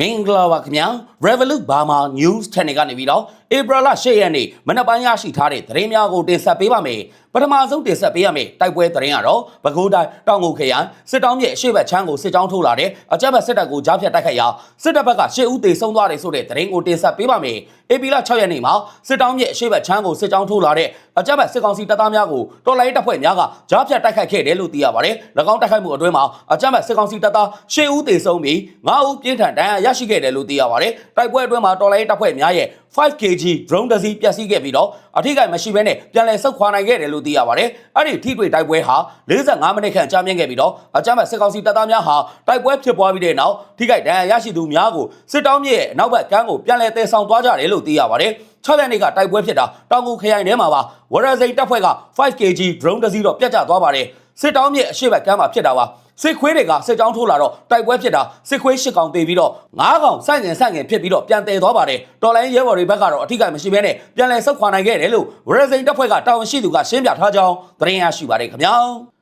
မင်္ဂလာပါခင်ဗျာ Revolut Burma News Channel ကနေပြီးတော့ဧပြီလ10ရက်နေ့မနက်ပိုင်းရရှိထားတဲ့သတင်းများကိုတင်ဆက်ပေးပါမယ်ပထမဆုံးတင်ဆက်ပေးရမယ့်တိုက်ပွဲသတင်းကတော့ပဲခူးတိုင်းတောင်ငူခရိုင်စစ်တောင်းမြေအရှိတ်ချမ်းကိုစစ်ကြောင်းထိုးလာတဲ့အကြမ်းဖက်စစ်တပ်ကိုကြားဖြတ်တိုက်ခိုက်ရာစစ်တပ်ဘက်က10ဦးသေဆုံးသွားတယ်ဆိုတဲ့သတင်းကိုတင်ဆက်ပေးပါမယ် ဧပြီလ6ရက်နေ့မှာစစ်တောင်းမြေအရှိတ်ချမ်းကိုစစ်ကြောင်းထိုးလာတဲ့အကြမ်းဖက်စစ်ကောင်စီတပ်သားများကိုတော်လိုင်းတပ်ဖွဲ့များကကြားဖြတ်တိုက်ခိုက်ခဲ့တယ်လို့သိရပါတယ်၎င်းတိုက်ခိုက်မှုအတွင်းမှာအကြမ်းဖက်စစ်ကောင်စီတပ်သား10ဦးသေဆုံးပြီး9ဦးပြင်းထန်ဒဏ်ရာရရှိခဲ့တယ်လို့သိရပါတယ်တိုက်ပွဲအတွင်းမှာတော်လိုင်းတပ်ဖွဲ့များရဲ့ 5kg drone တစ်စီးပျက်စီးခဲ့ပြီးတော့အထိကိမရှိဘဲနဲ့ပြန်လည်ဆုတ်ခွာနိုင်ခဲ့တယ်လို့သိရပါတယ်။အဲ့ဒီထိတွေ့တိုက်ပွဲဟာ45မိနစ်ခန့်ကြာမြင့်ခဲ့ပြီးတော့အကြမ်းဖက်စစ်ကောင်စီတပ်သားများဟာတိုက်ပွဲဖြစ်ပွားပြီးတဲ့နောက်ထိခိုက်ဒဏ်ရာရရှိသူများကိုစစ်တောင်းမြစ်ရဲ့အနောက်ဘက်ကမ်းကိုပြန်လည်တည်ဆောင်သွားကြတယ်လို့သိရပါတယ်။6ရက်နေ့ကတိုက်ပွဲဖြစ်တာတောင်ကူခရိုင်ထဲမှာပါဝရစိန်တပ်ဖွဲ့က 5kg drone တစ်စီးတော့ပြတ်ကျသွားပါတယ်။ စစ်တောင်းမြစ်အရှိတ်ဘက်ကမ်းမှာဖြစ်တာပါ။စစ်ခွေးတွေကစစ်ကြောင်းထိုးလာတော့တိုက်ပွဲဖြစ်တာစစ်ခွေးရှစ်ကောင်တေပြီးတော့ငါးကောင်စိုက်ငင်စိုက်ငင်ဖြစ်ပြီးတော့ပြန်တည်သွားပါတယ်တော်လိုင်းရဲဘော်တွေဘက်ကတော့အထီးကမရှိဘဲနဲ့ပြန်လည်ဆုတ်ခွာနိုင်ခဲ့တယ်လို့ဝရစိန်တပ်ဖွဲ့ကတာဝန်ရှိသူကရှင်းပြထားကြောင်းသတင်းရရှိပါတယ်ခင်ဗျာ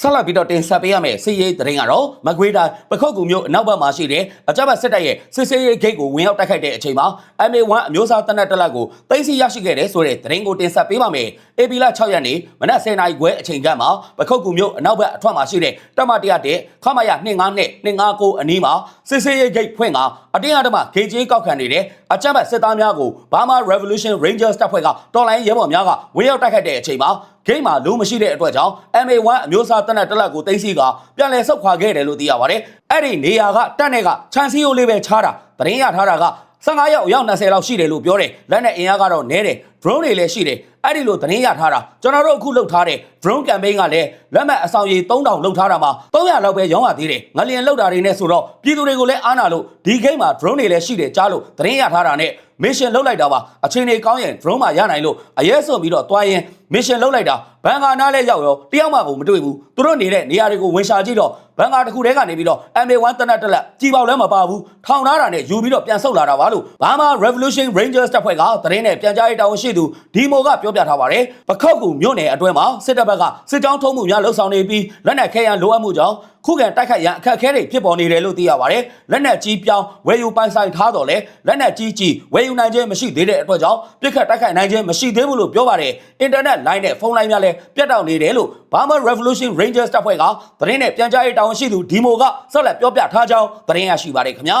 ဆက်လက်ပြီးတော့တင်ဆက်ပေးရမယ့်စစ်ရေးသတင်းကတော့မကွေးတိုင်းပခုတ်ကူမြို့အနောက်ဘက်မှာရှိတဲ့အကြမ်းဖက်စစ်တပ်ရဲ့စစ်စေးရေးဂိတ်ကိုဝင်ရောက်တိုက်ခိုက်တဲ့အချိန်မှာ MA1 အမျိုးသားတပ်နက်တက်လက်ကိုသိသိရရှိခဲ့တဲ့ဆိုတဲ့သတင်းကိုတင်ဆက်ပေးပါမယ်။ AB လ6ရက်နေ့မနက်10:00နာရီခွဲအချိန်ကမှာပခုတ်ကူမြို့အနောက်ဘက်အထွက်မှာရှိတဲ့တပ်မ100တဲ့ခမရ25နဲ့259အနီးမှာစစ်စေးရေးဂိတ်ဖွင့်ကအတင်းအဓမ္မဂိတ်ကြီးကောက်ခံနေတဲ့အကြမ်းဖက်စစ်သားများကို Burma Revolution Rangers တပ်ဖွဲ့ကတော်လိုင်းရဲဘော်များကဝင်ရောက်တိုက်ခိုက်တဲ့အချိန်မှာ ဂိမ်းမှာလုံးမရှိတဲ့အတွက်ကြောင့် MA1 အမျိုးအစားတက်နက်တက်လက်ကိုသိမ်းဆီးကပြန်လည်ဆုတ်ခွာခဲ့တယ်လို့သိရပါတယ်။အဲ့ဒီနေရာကတက်နဲ့ကခြံစည်းရိုးလေးပဲချားတာသတင်းရထားတာက15ရောက်ရောက်20လောက်ရှိတယ်လို့ပြောတယ်။လက်နဲ့အင်အားကတော့နည်းတယ် drone တွေလည်းရှိတယ်။အဲ့ဒီလိုသတင်းရထားတာကျွန်တော်တို့အခုလုပ်ထားတဲ့ drone campaign ကလည်းလက်မှတ်အဆောင်ရေ3000လောက်ထားတာမှာ300လောက်ပဲရောင်းရသေးတယ်။ငလျင်လောက်တာတွေနဲ့ဆိုတော့ပြည်သူတွေကိုလည်းအားနာလို့ဒီဂိမ်းမှာ drone တွေလည်းရှိတယ်ကြားလို့သတင်းရထားတာနဲ့ mission လုပ်လိုက်တာပါအချိန်တွေကောင်းရင် drone မှာရနိုင်လို့အရဲစွန်ပြီးတော့တွားရင် mission လုပ်လိုက်တာဘန်ကာနားလဲရောက်ရောတယောက်မှကိုမတွေ့ဘူးသူတို့နေတဲ့နေရာတွေကိုဝင်ရှာကြည့်တော့ဘန်ကာတစ်ခုတည်းကနေပြီးတော့ MA1 တနက်တက်လက်ကြီးပေါက်လဲမပါဘူးထောင်ထားတာနဲ့ယူပြီးတော့ပြန်ဆုတ်လာတာပါလို့ဘာမာ Revolution Rangers တပ်ဖွဲ့ကသတင်းနဲ့ပြန်ကြားရေးတာဝန်ရှိသူဒီမိုကပြောပြထားပါတယ်ပခောက်ကူမြို့နယ်အတွင်းမှာစစ်တပ်ဘက်ကစစ်ကြောင်းထုံးမှုများလှုပ်ဆောင်နေပြီးလက်နက်ခဲယမ်းလိုအပ်မှုကြောင့်ခုခံတိုက်ခိုက်ရန်အခက်အခဲတွေဖြစ်ပေါ်နေတယ်လို့သိရပါတယ်လက်နက်ကြီးပြောင်းဝယ်ယူပိုင်ဆိုင်ထားတော့လဲလက်နက်ကြီးကြီးဝယ်ယူနိုင်ခြင်းမရှိသေးတဲ့အတွက်ကြောင့်ပြစ်ခတ်တိုက်ခိုက်နိုင်ခြင်းမရှိသေးဘူးလို့ပြောပါတယ်အင်တာနက်လိုင်းနဲ့ဖုန်းလိုင်းများလည်းပြတ်တောက်နေတယ်လို့ Burma Revolution Rangers တပ်ဖွဲ့ကသတင်းနဲ့ပြန်ကြားရေးတာဝန်ရှိသူဒီမိုကဆက်လက်ပြောပြထားကြောင်းသတင်းရရှိပါတယ်ခင်ဗျာ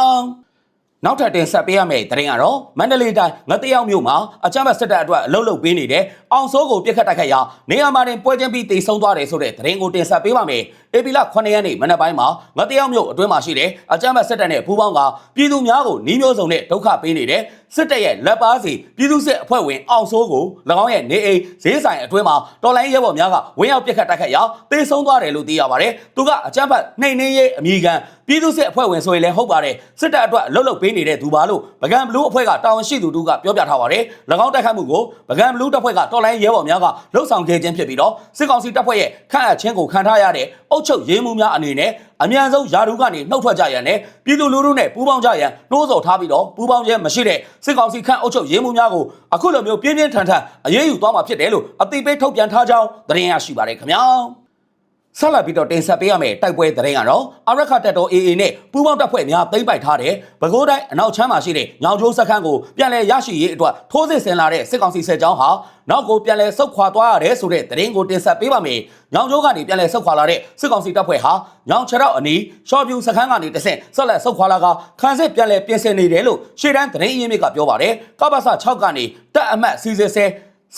နောက်ထပ်တင်ဆက်ပေးရမယ့်သတင်းကတော့မန္တလေးတိုင်းငတရောက်မြို့မှာအကြမ်းဖက်စစ်တပ်အတွက်အလုပ်လုပ်ပေးနေတဲ့အောင်စိုးကိုပြစ်ခတ်တိုက်ခိုက်ရာနေရာမှာတင်ပွဲချင်းပြီးတိတ်ဆုံးသွားတယ်ဆိုတဲ့သတင်းကိုတင်ဆက်ပေးပါမယ်။ဧပြီလ9ရက်နေ့မနက်ပိုင်းမှာငတရောက်မြို့အတွင်းမှာရှိတဲ့အကြမ်းဖက်စစ်တပ်နဲ့ပူးပေါင်းကပြည်သူများကိုနှီးမျိုးစုံနဲ့ဒုက္ခပေးနေတဲ့ စစ်တပ်ရဲ့လက်ပါစီပြည်သူစစ်အဖွဲ့ဝင်အောင်စိုးကို၎င်းရဲ့နေအိမ်ဈေးဆိုင်အတွင်းမှာတော်လိုင်းရဲဘော်များကဝင်းရောက်ပြစ်ခတ်တိုက်ခိုက်ရာတိတ်ဆုံးသွားတယ်လို့သိရပါတယ်။သူကအကြမ်းဖက်နှိမ်နှင်းရေးအမိခံပြည်သူစစ်အဖွဲ့ဝင်ဆိုရင်လည်းဟုတ်ပါတယ်စစ်တပ်အတွက်အလုပ်လုပ်ပေးနေတဲ့သူပါလို့ဗကံဘလူးအဖွဲ့ကတာဝန်ရှိသူတို့ကပြောပြထားပါတယ်၎င်းတိုက်ခိုက်မှုကိုဗကံဘလူးတပ်ဖွဲ့ကတော်လိုင်းရဲဘော်များကလှုပ်ဆောင်ခဲ့ခြင်းဖြစ်ပြီးတော့စစ်ကောင်စီတပ်ဖွဲ့ရဲ့ခန့်အပ်ခြင်းကိုခံထားရတဲ့ အုပ်ချုပ်ရေးမှုများအနေနဲ့အမြန်ဆုံးယာရုကနေနှုတ်ထွက်ကြရန်နဲ့ပြည်သူလူထုနဲ့ပူးပေါင်းကြရန်နှိုးဆော်ထားပြီးတော့ပူးပေါင်းခြင်းမရှိတဲ့စစ်ကောင်စီခန့်အုပ်ချုပ်ရေးမှုများကိုအခုလိုမျိုးပြင်းပြင်းထန်ထန်အရေးယူသွားမှာဖြစ်တယ်လို့အသိပေးထုတ်ပြန်ထားကြောင်းသတင်းရရှိပါတယ်ခင်ဗျာ ဆက်လက်ပြီးတော့တင်ဆက်ပေးရမယ့်တိုက်ပွဲသတင်းကတော့အရခတက်တော် AA နဲ့ပူးပေါင်းတပ်ဖွဲ့များသိမ်းပိုက်ထားတဲ့ပဲခူးတိုင်းအနောက်ချမ်းမှာရှိတဲ့ညောင်ကျိုးစခန်းကိုပြန်လည်ရရှိရေးအတွက်ထိုးစစ်ဆင်လာတဲ့စစ်ကောင်စီစစ်ကြောင်းဟာနောက်ကိုပြန်လည်ဆုတ်ခွာသွားရတယ်ဆိုတဲ့သတင်းကိုတင်ဆက်ပေးပါမယ်။ညောင်ကျိုးကနေပြန်လည်ဆုတ်ခွာလာတဲ့စစ်ကောင်စီတပ်ဖွဲ့ဟာညောင်ချရောက်အနီးရှော့ပြူစခန်းကနေတဆင့်ဆက်လက်ဆုတ်ခွာလာကခန်းစစ်ပြန်လည်ပြင်ဆင်နေတယ်လို့ရှေ့တန်းသတင်းအရင်းမြစ်ကပြောပါတယ်။ကပ္ပစ6ကနေတပ်အမတ်စီစစ်ဆဲ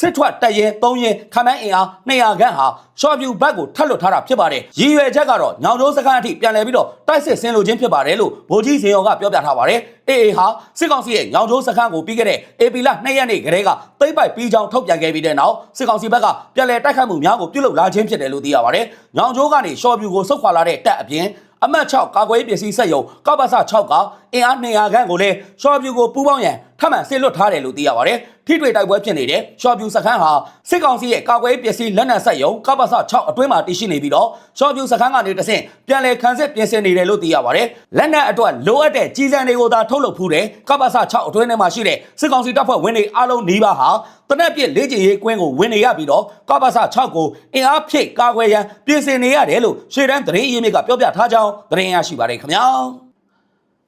စစ်ထွက်တရဲ3ရဲခမန်းအင်အား200ခန့်ဟာရှော့ပြူဘက်ကိုထပ်လွတ်ထားတာဖြစ်ပါတယ်။ရည်ရွယ်ချက်ကတော့ညောင်ကျိုးစခန်းအထိပြန်လည်ပြီးတော့တိုက်စစ်ဆင်လိုခြင်းဖြစ်ပါတယ်လို့ဗိုလ်ကြီးစင်ရောကပြောပြထားပါတယ်။ AA ဟာစစ်ကောင်စီရဲ့ညောင်ကျိုးစခန်းကိုပြီးခဲ့တဲ့ AP လ2ရက်နေ့ကတည်းကသိမ့်ပိုက်ပြီးကြောင်းထုတ်ပြန်ခဲ့ပြီးတဲ့နောက်စစ်ကောင်စီဘက်ကပြန်လည်တိုက်ခိုက်မှုများကိုပြုလုပ်လာခြင်းဖြစ်တယ်လို့သိရပါတယ်။ညောင်ကျိုးကနေရှော့ပြူကိုဆုတ်ခွာလာတဲ့တပ်အပြင်အမှတ်6ကာကွယ်ရေးပစ္စည်းစက်ရုံကပ္ပစ6ကအင်အား200ခန့်ကိုလည်းရှော့ပြူကိုပူးပေါင်းရန်ထပ်မံဆင်လွတ်ထားတယ်လို့သိရပါတယ်။ ထိတွေ့တိုက်ပွဲဖြစ်နေတဲ့ရှော့ပြူစခန်းဟာစစ်ကောင်စီရဲ့ကာကွယ်ရေးပစ္စည်းလက်နက်စက်ရုံကပ္ပစ6အတွင်းမှာတည်ရှိနေပြီးတော့ရှော့ပြူစခန်းကနေတဆင့်ပြန်လည်ခန်းစစ်ပြင်ဆင်နေတယ်လို့သိရပါတယ်။လက်နက်အတွက်လိုအပ်တဲ့ကြီးစံတွေကိုသာထုတ်လုပ်ဖူးတဲ့ကပ္ပစ6အတွင်းထဲမှာရှိတဲ့စစ်ကောင်စီတပ်ဖွဲ့ဝင်တွေအားလုံးနီးပါးဟာတနက်ပြစ်လေ့ကျင့်ရေးကွင်းကိုဝင်နေရပြီးတော့ကပ္ပစ6ကိုအင်အားဖြည့်ကာကွယ်ရန်ပြင်ဆင်နေရတယ်လို့ရှေ့တန်းသတင်းအရင်းမြစ်ကပြောပြထားကြောင်းသတင်းရရှိပါတယ်ခင်ဗျာ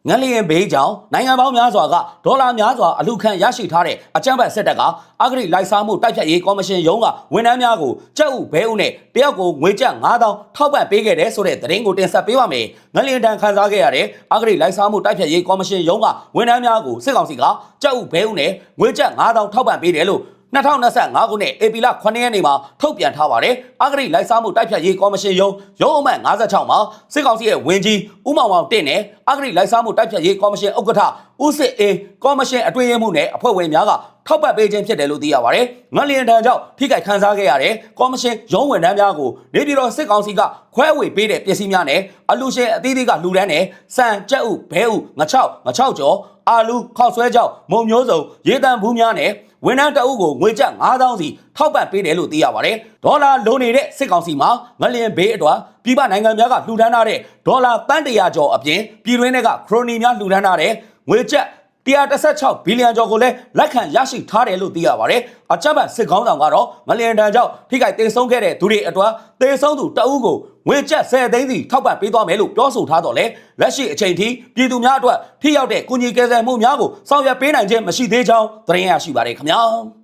ငလျင်ဘေးကြောင့်နိုင်ငံပေါင်းများစွာကဒေါ်လာများစွာအလူခံရရှိထားတဲ့အကြမ်းဖက်စစ်တပ်ကအဂရိလိုက်စားမှုတိုက်ဖြတ်ရေးကော်မရှင်ရုံးကဝန်ထမ်းများကိုကြက်ဥဘဲဥနဲ့တယောက်ကိုငွေကျပ်9000ထောက်ပံ့ပေးခဲ့တဲ့ဆိုတဲ့သတင်းကိုတင်ဆက်ပေးပါမယ်။ငလျင်တန်ခန်းစားခဲ့ရတဲ့အဂရိလိုက်စားမှုတိုက်ဖြတ်ရေးကော်မရှင်ရုံးကဝန်ထမ်းများကိုစစ်ကောင်စီကကြက်ဥဘဲဥနဲ့ငွေကျပ်9000ထောက်ပံ့ပေးတယ်လို့2025ခုနှစ်ဧပြီလ9ရက်နေ့မှာထုတ်ပြန်ထားပါတယ်။အဂရိလိုက်စားမှုတိုက်ဖြတ်ရေးကော်မရှင်ရုံးရုံးအမှတ်56မှာစစ်ကောင်စီရဲ့ဝင်ကြီး ဦးမောင်မောင်တင့်နဲ့အဂရိလိုက်စားမှုတိုက်ဖြတ်ရေးကော်မရှင်ဥက္ကဋ္ဌဦးစစ်အေးကော်မရှင်အတွင်းရေးမှူးနဲ့အဖွဲ့ဝင်များကထောက်ပံ့ပေးခြင်းဖြစ်တယ်လို့သိရပါတယ်။ငလျင်တန်ကြောင့်ထိခိုက်ခံစားခဲ့ရတဲ့ကော်မရှင်ရုံးဝန်ထမ်းများကိုနေပြည်တော်စစ်ကောင်စီကခွဲဝေပေးတဲ့ပစ္စည်းများနဲ့အလူရှင်အသီးသီးကလူဒန်းနဲ့စံကြက်ဥဘဲဥငချောက်ငချောက်ကျော်အာလူခောက်ဆွဲကြောက်မုံမျိုးစုံရေတံဘူးများနဲ့ဝန်ထမ်းတအုပ်ကိုငွေကျပ်9000စီ ထောက်ပံ့ပေးတယ်လို့သိရပါတယ်။ဒေါ်လာလိုနေတဲ့စစ်ကောင်စီမှာငလျင်ဘေးအတွက်ပြည်ပနိုင်ငံများကလှူဒန်းထားတဲ့ဒေါ်လာတန်းတရာကျော်အပြင်ပြည်တွင်းတွေကခရိုနီများလှူဒန်းထားတဲ့ငွေကျပ်116ဘီလီယံကျော်ကိုလည်းလက်ခံရရှိထားတယ်လို့သိရပါတယ်။အချက်ပတ်စစ်ကောင်းဆောင်ကတော့ငလျင်တန်ကြောင့်ထိခိုက်တင်ဆုံးခဲ့တဲ့သူတွေအတွက်တေဆုံးသူတအုပ်ကိုငွေကျပ်10သိန်းစီထောက်ပံ့ပေးသွားမယ်လို့ပြောဆိုထားတော့လေလက်ရှိအချိန်ထိပြည်သူများအတွက်ထိရောက်တဲ့ကုညီကယ်ဆယ်မှုများကိုဆောင်ရွက်ပေးနိုင်ခြင်းမရှိသေးကြောင်းသတင်းရရှိပါတယ်ခင်ဗျာ။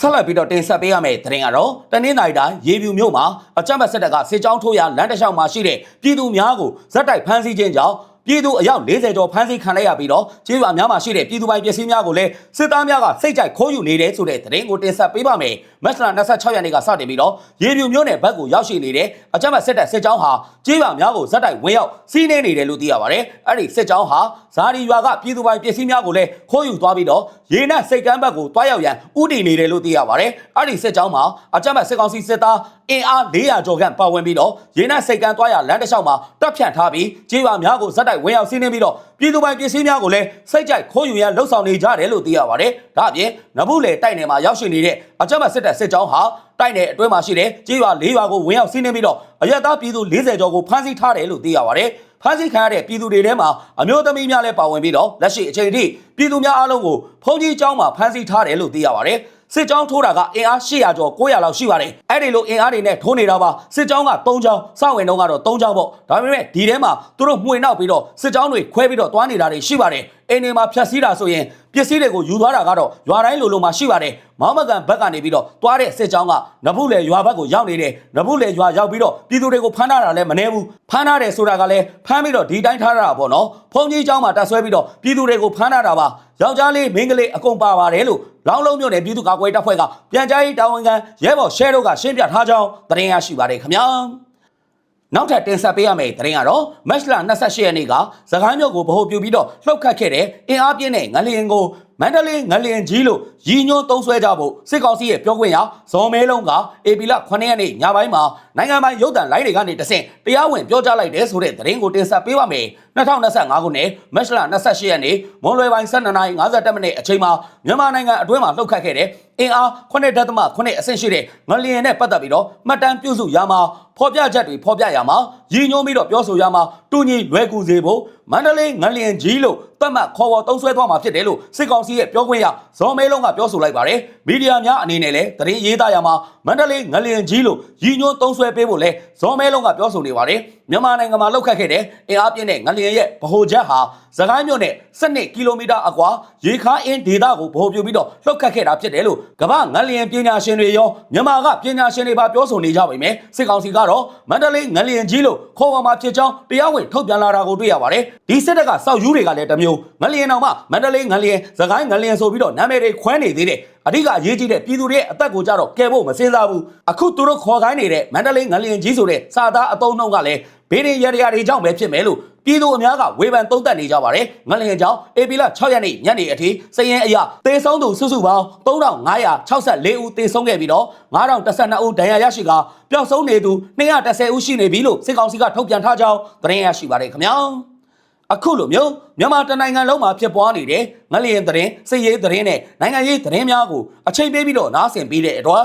ဆက်လက်ပြီးတော့တင်ဆက်ပေးရမယ့်သတင်းကတော့တနင်္သာရီတိုင်းရေပြူမြို့မှာအကြမ်းဖက်စစ်တပ်ကစစ်ကြောင်းထိုးရလမ်းတစ်လျှောက်မှာရှိတဲ့ပြည်သူများကိုဇက်တိုက်ဖမ်းဆီးခြင်းကြောင့် ပြည်သူအယောက်40ကျော်ဖမ်းဆီးခံလိုက်ရပြီးတော့ကျေးရွာများမှာရှိတဲ့ပြည်သူပိုင်ပစ္စည်းများကိုလည်းစစ်သားများကစိတ်ကြိုက်ခိုးယူနေတယ်ဆိုတဲ့သတင်းကိုတင်ဆက်ပေးပါမယ်။မက်စလာ26ရက်နေ့ကစတင်ပြီးတော့ရေပြူမြို့နယ်ဘက်ကိုရောက်ရှိနေတဲ့အကြမ်းဖက်စစ်တပ်စစ်ကြောင်းဟာကျေးရွာများကိုဇက်တိုက်ဝင်ရောက်စီးနှင်းနေတယ်လို့သိရပါတယ်။အဲ့ဒီစစ်ကြောင်းဟာဇာဒီရွာကပြည်သူပိုင်ပစ္စည်းများကိုလည်းခိုးယူသွားပြီးတော့ရေနက်စိတ်ကမ်းဘက်ကိုတွားရောက်ရန်ဥတည်နေတယ်လို့သိရပါတယ်။အဲ့ဒီစစ်ကြောင်းမှာအကြမ်းဖက်စစ်ကောင်စီစစ်သားအင်အား400ကျော်ခန့်ပါဝင်ပြီးတော့ရေနက်စိတ်ကမ်းတွားရလမ်းတစ်လျှောက်မှာတပ်ဖြန့်ထားပြီးကျေးရွာများကိုဇက်တိုက်ဝင်ရောက်စီးနှင်းပြီးတော့ပြည်သူပိုင်ပစ္စည်းများကိုလည်းစိတ်ကြိုက်ခိုးယူရန်လှုပ်ဆောင်နေကြတယ်လို့သိရပါတယ်။ဒါအပြင်နဘူးလေတိုက်နယ်မှာရောက်ရှိနေတဲ့အကြမ်းဖက်စစ်တပ်စစ်ကြောင်းဟာတိုက်နယ်အတွင်းမှာရှိတဲ့ကျေးရွာ၄ရွာကိုဝင်ရောက်စီးနှင်းပြီးတော့အရက်သားပြည်သူ40ကျော်ကိုဖမ်းဆီးထားတယ်လို့သိရပါတယ်။ဖမ်းဆီးခံရတဲ့ပြည်သူတွေထဲမှာအမျိုးသမီးများလည်းပါဝင်ပြီးတော့လက်ရှိအချိန်ထိပြည်သူများအားလုံးကိုဖုန်ကြီးကျောင်းမှာဖမ်းဆီးထားတယ်လို့သိရပါတယ်။ စစ်ကြောင်းထိုးတာကအင်အား800ကျော်900လောက်ရှိပါတယ်အဲ့ဒီလိုအင်အားတွေနဲ့ထိုးနေတာပါစစ်ကြောင်းက3ကြောင်းစဝင်တုန်းကတော့3ကြောင်းပေါ့ဒါပေမဲ့ဒီထဲမှာသူတို့မှွေနောက်ပြီးတော့စစ်ကြောင်းတွေခွဲပြီးတော့တွားနေတာတွေရှိပါတယ်အိမ်တွေမှာဖြတ်စည်းတာဆိုရင်ပစ္စည်းတွေကိုယူသွားတာကတော့ရွာတိုင်းလိုလိုမှာရှိပါတယ်မောင်မကန်ဘက်ကနေပြီးတော့တွားတဲ့စစ်ကြောင်းကနဘူးလေရွာဘက်ကိုရောက်နေတယ်နဘူးလေရွာရောက်ပြီးတော့ပြည်သူတွေကိုဖမ်းထားတာလည်းမနှဲဘူးဖမ်းထားတယ်ဆိုတာကလည်းဖမ်းပြီးတော့ဒီတိုင်းထားတာပေါ့နော်ဖုန်ကြီးเจ้าမှာတက်ဆွဲပြီးတော့ပြည်သူတွေကိုဖမ်းထားတာပါယောက်ျားလေးမိန်းကလေးအကုန်ပါပါတယ်လို့ လောင်းလုံးမြို့နယ်ပြည်သူ့ကာကွယ်တပ်ဖွဲ့ကပြန်ကြားရေးတာဝန်ခံရဲဘော်ရှဲတို့ကရှင်းပြထားကြောင်းသတင်းရရှိပါတယ်ခင်ဗျာနောက်ထပ်တင်ဆက်ပေးရမယ့်သတင်းကတော့မက်လ28ရက်နေ့ကစကိုင်းမြို့ကိုဗဟိုပြုပြီးတော့လှုပ်ခတ်ခဲ့တဲ့အင်အားပြင်းတဲ့ငလျင်ကိုမန္တလေးငလျင်ကြီးလို့ရည်ညွှန်းသုံးဆွဲကြဖို့စစ်ကောင်စီရဲ့ပြောခွင့်ရဇော်မဲလုံးကအေပီလ9ရက်နေ့ညပိုင်းမှာနိုင်ငံပိုင်ရုပ်သံလိုင်းတွေကနေတဆင့်တရားဝင်ပြောကြားလိုက်တယ်ဆိုတဲ့သတင်းကိုတင်ဆက်ပေးပါမယ်2025ခုနှစ်မတ်လ28ရက်နေ့မွန်လွယ်ပိုင်း12:50မိနစ်အချိန်မှာမြန်မာနိုင်ငံအတွင်းမှာလှုပ်ခတ်ခဲ့တဲ့အင်အား9.8အဆင့်ရှိတဲ့ငလျင်နဲ့ပတ်သက်ပြီးတော့မှတ်တမ်းပြုစုရမှာဖော်ပြချက်တွေဖော်ပြရမှာရည်ညွှန်းပြီးတော့ပြောဆိုရမှာတူညီလွယ်ကူစေဖို့မန္တလေးငလျင်ကြီးလို့သတ်မှတ်ခေါ်ဝေါ်သုံးဆွဲသွားမှာဖြစ်တယ်လို့စစ်ကောင်စီရဲ့ပြောခွင့်ရဇော်မဲလုံးကပြောဆိုလိုက်ပါတယ်မီဒီယာများအနေနဲ့လည်းသတင်းရေးသားရမှာမန္တလေးငလျင်ကြီးလို့ရည်ညွှန်းသုံးဆွဲပေးဖို့လဲဇော်မဲလုံးကပြောဆိုနေပါတယ် မြန်မာနိုင်ငံမှာလောက်ခတ်ခဲ့တဲ့အင်အားပြင်းတဲ့ငလျင်ရဲ့ဗဟိုချက်ဟာစကိုင်းမြို့နယ်12ကီလိုမီတာအကွာရေခါအင်းဒေသကိုဗဟိုပြုပြီးတော့လှုပ်ခတ်ခဲ့တာဖြစ်တယ်လို့ကမ္ဘာငလျင်ပညာရှင်တွေရောမြန်မာကပညာရှင်တွေပါပြောဆိုနေကြပါမယ်စစ်ကောင်စီကတော့မန္တလေးငလျင်ကြီးလို့ခေါ်ဝေါ်မှာဖြစ်ကြောင်းတရားဝင်ထုတ်ပြန်လာတာကိုတွေ့ရပါတယ်ဒီစစ်တပ်ကစောက်ယူတွေကလည်းတစ်မျိုးငလျင်တော်မှမန္တလေးငလျင်စကိုင်းငလျင်ဆိုပြီးတော့နာမည်တွေခွဲနေသေးတယ်အဓိကအရေးကြီးတဲ့ပြည်သူတွေရဲ့အသက်ကိုကြတော့ကယ်ဖို့မစင်စားဘူးအခုသူတို့ခေါ်ခိုင်းနေတဲ့မန္တလေးငလျင်ကြီးဆိုတဲ့စာသားအတုံးနှုံးကလည်း ဘေးရင်ရရတွေကြောင့်ပဲဖြစ်မယ်လို့ပြည်သူအများကဝေဖန်သုံးသပ်နေကြပါတယ်ငလျင်ကြောင့်အေပီလ6ရက်နေ့ညနေအထိစည်ရင်အရသေဆုံးသူစုစုပေါင်း3564ဦးသေဆုံးခဲ့ပြီးတော့9012ဦးဒဏ်ရာရရှိကပျောက်ဆုံးနေသူ210ဦးရှိနေပြီလို့စစ်ကောင်စီကထုတ်ပြန်ထားကြောင်းသတင်းရရှိပါတယ်ခင်ဗျာအခုလိုမျိုးမြန်မာတနိုင်ငံလုံးမှာဖြစ်ပွားနေတဲ့ငလျင်သတင်းစစ်ရေးသတင်းနဲ့နိုင်ငံရေးသတင်းများကိုအချိန်ပေးပြီးတော့နားဆင်ပေးတဲ့အတွက်